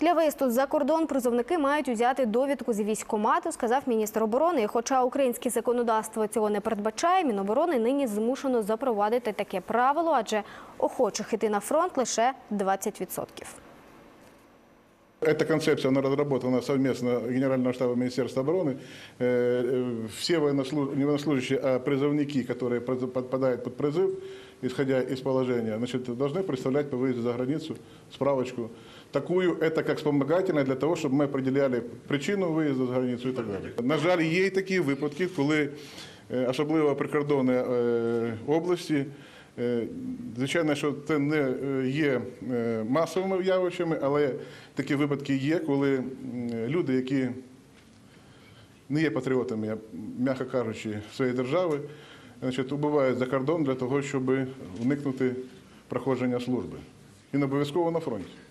Для виїзду за кордон призовники мають узяти довідку з військомату, сказав міністр оборони. Хоча українське законодавство цього не передбачає, Міноборони нині змушено запровадити таке правило, адже охочих іти на фронт лише 20%. Эта концепция, она разработана совместно Генерального штаба Министерства обороны. Э, э, Все военнослу- не военнослужащие, а призывники, которые призыв- подпадают под призыв, исходя из положения, значит, должны представлять по выезду за границу справочку. Такую, это как вспомогательное для того, чтобы мы определяли причину виїзду за границю і так далі. На жаль, є й такі випадки, коли е, особливо прикордонні е, області, Е, Звичайно, що це не е, є е, масовими явищами, але такі випадки є, коли люди, які не є патріотами, м'яко кажучи, своєї держави, значить, убувають за кордон для того, щоб уникнути проходження служби. І не обов'язково на фронті.